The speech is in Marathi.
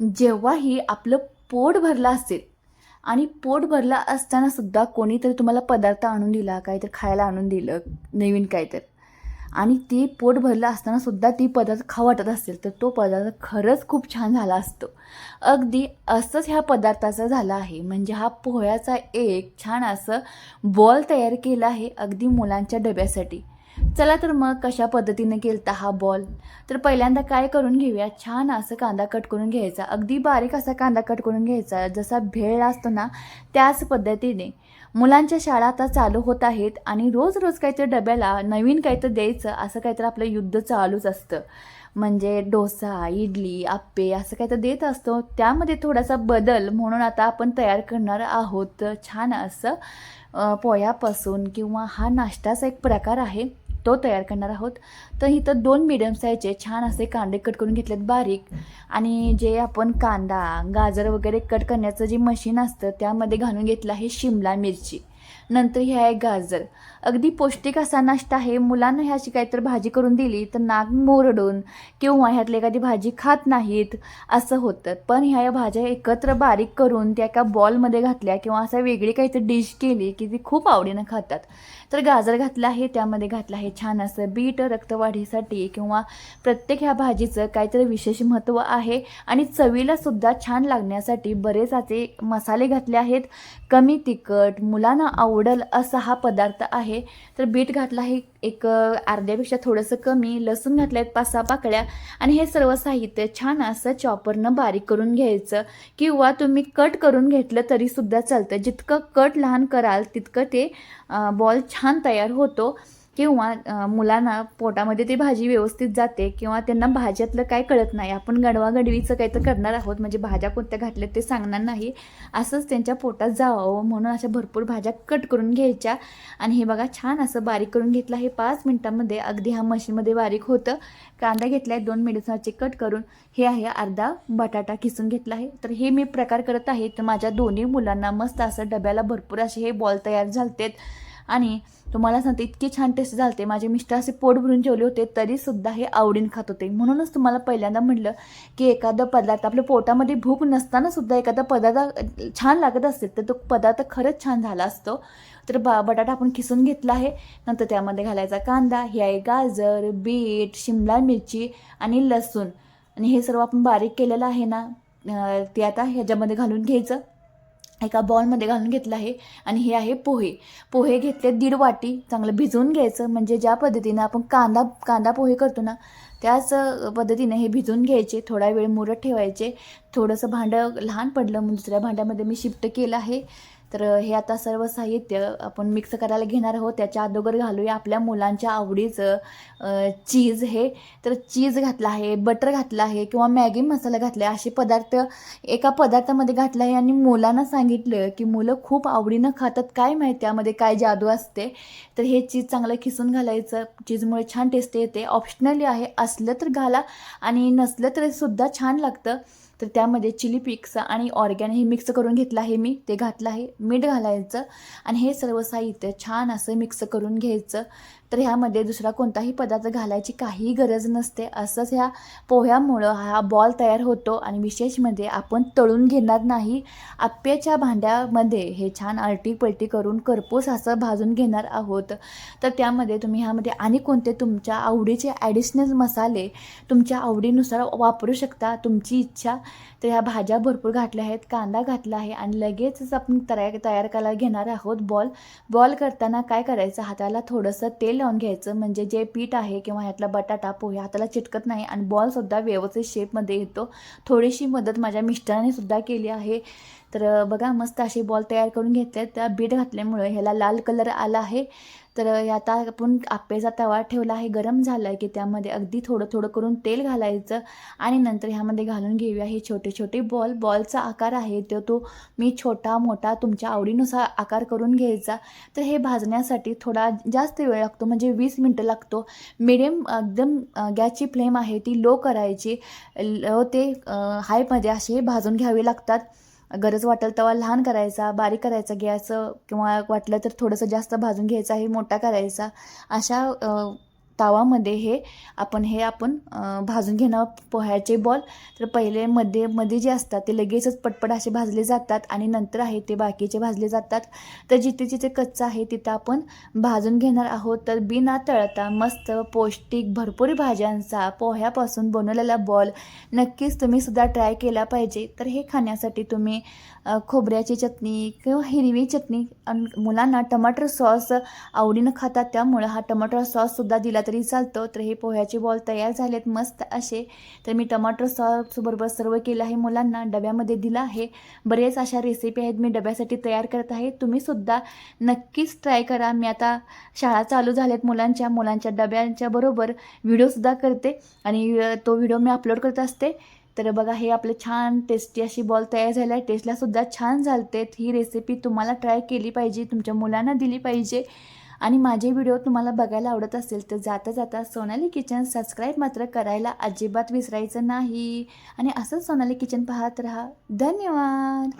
जेव्हाही आपलं पोट भरलं असेल आणि पोट भरलं असताना सुद्धा कोणीतरी तुम्हाला पदार्थ आणून दिला काहीतरी खायला आणून दिलं नवीन काहीतरी. आणि ते पोट भरलं असताना सुद्धा ती पदार्थ खा वाटत असेल तर तो पदार्थ खरंच खूप छान झाला असतो. अगदी असंच ह्या पदार्थाचं झालं आहे. म्हणजे हा पोह्याचा एक छान असं बॉल तयार केला आहे अगदी मुलांच्या डब्यासाठी. चला तर मग कशा पद्धतीने केलता हा बॉल तर पहिल्यांदा काय करून घेऊया? छान असं कांदा कट करून घ्यायचा. अगदी बारीक असा कांदा कट करून घ्यायचा. जसा भेळ असतो ना त्याच पद्धतीने. मुलांच्या शाळा आता चालू होत आहेत आणि रोज रोज काहीतरी डब्याला नवीन काहीतरी द्यायचं असं काहीतरी आपलं युद्ध चालूच असतं. म्हणजे डोसा इडली आप्पे असं काहीतरी देत असतो. त्यामध्ये थोडासा बदल म्हणून आता आपण तयार करणार आहोत. छान असं पोह्यापासून किंवा हा नाश्ताचा एक प्रकार आहे. तो तयार करणार आहोत. तर इथं दोन मिडियम साईजचे छान असे कांदे कट करून घेतलेत बारीक. आणि जे आपण कांदा गाजर वगैरे कट करण्याचं जे मशीन असतं त्यामध्ये घालून घेतलं आहे शिमला मिरची. नंतर हे आहे गाजर. अगदी पौष्टिक असा नाश्ता आहे. मुलांना ह्या अशी काहीतरी भाजी करून दिली तर नाक मोरडून किंवा ह्यातली एखादी भाजी खात नाहीत असं होतं. पण ह्या या भाज्या एकत्र बारीक करून त्या एका बॉलमध्ये घातल्या किंवा असं वेगळी काहीतरी डिश केली की ती खूप आवडीनं खातात. तर गाजर घातलं आहे त्यामध्ये घातलं आहे छान असं बीट रक्तवाढीसाठी किंवा प्रत्येक ह्या भाजीचं काहीतरी विशेष महत्त्व आहे आणि चवीला सुद्धा छान लागण्यासाठी बरेच असे मसाले घातले आहेत. कमी तिखट मुलांना आवड आवडल असा हा पदार्थ आहे. तर बीट घातला हे एक अर्ध्यापेक्षा थोडंसं कमी लसूण घातलं आहेत पाच सहा पाकळ्या आणि हे सर्व साहित्य छान असं चॉपरनं बारीक करून घ्यायचं किंवा तुम्ही कट करून घेतलं तरीसुद्धा चालतं. जितकं कट लहान कराल तितकं ते बॉल छान तयार होतो. किंवा मुलांना पोटामध्ये ती भाजी व्यवस्थित जाते किंवा त्यांना भाज्यातलं काय कळत नाही. आपण गडवागडवीचं काही तर करणार आहोत म्हणजे भाज्या कोणत्या घातल्या ते सांगणार नाही. असंच त्यांच्या पोटात जावं म्हणून अशा भरपूर भाज्या कट करून घ्यायच्या. आणि हे बघा छान असं बारीक करून घेतलं. हे पाच मिनटामध्ये अगदी ह्या मशीनमध्ये बारीक होतं. कांदा घेतला आहे दोन मिडियमचे कट करून. हे आहे अर्धा बटाटा किसून घेतला आहे. तर हे मी प्रकार करत आहे. तर माझ्या दोन्ही मुलांना मस्त असं डब्याला भरपूर असे हे बॉल तयार झालतेत. आणि तुम्हाला सांगते इतकी छान टेस्ट झालते. माझे मिस्टर असे पोट भरून जेवले होते तरीसुद्धा हे आवडीन खात होते. म्हणूनच तुम्हाला पहिल्यांदा म्हटलं की एखादा पदार्थ आपल्या पोटामध्ये भूक नसताना सुद्धा एखादा पदार्थ छान लागत असेल तर तो पदार्थ खरंच छान झाला असतो. तर बा बटाटा आपण किसून घेतला आहे. नंतर त्यामध्ये घालायचा कांदा हे आहे गाजर बीट शिमला मिरची आणि लसूण. आणि हे सर्व आपण बारीक केलेलं आहे ना ते आता ह्याच्यामध्ये घालून घ्यायचं. एका बॉलमध्ये घालून घेतलं आहे आणि हे आहे पोहे. पोहे घेतले दीड वाटी. चांगलं भिजवून घ्यायचं. म्हणजे ज्या पद्धतीनं आपण कांदा कांदा पोहे करतो ना त्याच पद्धतीने हे भिजवून घ्यायचे. थोडा वेळ मुरत ठेवायचे. थोडंसं भांडं लहान पडलं दुसऱ्या भांड्यामध्ये मी शिफ्ट केलं आहे. तर हे आता सर्व साहित्य आपण मिक्स करायला घेणार आहोत. त्याच्या अगोदर घालूया आपल्या मुलांच्या आवडीचं चीज हे. तर चीज घातलं आहे बटर घातलं आहे किंवा मॅगी मसाला घातला आहे. असे पदार्थ एका पदार्थामध्ये घातलं आहे आणि मुलांना सांगितलं की मुलं खूप आवडीनं खातात. काय माहिती त्यामध्ये काय जादू असते? तर हे चीज चांगलं खिसून घालायचं. चीजमुळे छान टेस्ट येते. ऑप्शनली आहे. असलं तर घाला आणि नसलं तरी सुद्धा छान लागतं. तर त्यामध्ये चिली पिक्स आणि ऑर्गॅन हे मिक्स करून घेतलं आहे मी. ते घातलं आहे. मीठ घालायचं. आणि हे सर्व साहित्य छान असं मिक्स करून घ्यायचं. तर ह्यामध्ये दुसरा कोणताही पदार्थ घालायची काहीही गरज नसते. असंच ह्या पोह्यामुळं हा बॉल तयार होतो आणि विशेष म्हणजे आपण तळून घेणार नाही. आप्याच्या भांड्यामध्ये हे छान आलटी पलटी करून करपूस असं भाजून घेणार आहोत. तर त्यामध्ये तुम्ही ह्यामध्ये आणि कोणते तुमच्या आवडीचे ॲडिशनल मसाले तुमच्या आवडीनुसार वापरू शकता. तुमची इच्छा. तर ह्या भाज्या भरपूर घातल्या आहेत कांदा घातला आहे आणि लगेचच आपण तयार तयार करायला घेणार आहोत बॉल बॉल करताना काय करायचं? हाताला थोडंसं तेल लावून घ्यायचं. म्हणजे जे पीठ आहे किंवा ह्यातला बटाटा पोहे हाताला चिटकत नाही आणि बॉलसुद्धा व्यवस्थित शेपमध्ये येतो. थोडीशी मदत माझ्या मिस्टरांनी सुद्धा केली आहे. तर बघा मस्त असे बॉल तयार करून घेतले त्या बीट घातल्यामुळे ह्याला लाल कलर आला आहे. तर आता आपण आप्पेचा तवा ठेवला आहे. गरम झाला आहे की त्यामध्ये अगदी थोडं थोडं करून तेल घालायचं आणि नंतर ह्यामध्ये घालून घेऊया हे छोटे छोटे बॉल. बॉलचा आकार आहे तो तो मी छोटा मोठा तुमच्या आवडीनुसार आकार करून घ्यायचा. तर हे भाजण्यासाठी थोडा जास्त वेळ लागतो म्हणजे वीस मिनटं लागतो. मिडियम एकदम गॅसची फ्लेम आहे ती लो करायची. लो ते हायमध्ये असे भाजून घ्यावे लागतात. गरज वाटेल तेव्हा लहान करायचा बारीक करायचा गॅस किंवा वाटलं तर थोडंसं जास्त भाजून घ्यायचा हे मोठा करायचा. अशा तावामध्ये हे आपण हे आपण भाजून घेणार पोह्याचे बॉल. तर पहिले मध्ये मध्ये जे असतात ते लगेचच पटपट असे भाजले जातात आणि नंतर आहे ते बाकीचे भाजले जातात. तर जिथे जिथे कच्चं आहे तिथं आपण भाजून घेणार आहोत. तर बिना तळता मस्त पौष्टिक भरपूर भाज्यांचा पोह्यापासून बनवलेला बॉल नक्कीच तुम्ही सुद्धा ट्राय केला पाहिजे. तर हे खाण्यासाठी तुम्ही खोबऱ्याची चटणी किंवा हिरवी चटणी अन मुलांना टमाटर सॉस आवडीनं खातात. त्यामुळं हा टमाटर सॉससुद्धा दिला तरी चालतं तर हे पोह्याचे बॉल तयार झालेत मस्त असे. तर मी टमाटर सॉसबरोबर सर्व केलं आहे मुलांना डब्यामध्ये दिलं आहे. बरेच अशा रेसिपी आहेत मी डब्यासाठी तयार करत आहे. तुम्हीसुद्धा नक्कीच ट्राय करा. मी आता शाळा चालू झाल्यात मुलांच्या मुलांच्या डब्यांच्या बरोबर व्हिडिओसुद्धा करते. आणि तो व्हिडिओ मी अपलोड करत असते. तर बघा हे आपले छान टेस्टी अशी बॉल तयार झाला आहे. टेस्टलासुद्धा छान झालतेत ही रेसिपी तुम्हाला ट्राय केली पाहिजे तुमच्या मुलांना दिली पाहिजे. आणि माझे व्हिडिओ तुम्हाला बघायला आवडत असेल तर जाता जाता सोनाली किचन सबस्क्राईब मात्र करायला अजिबात विसरायचं नाही. आणि असंच सोनाली किचन पाहत राहा. धन्यवाद!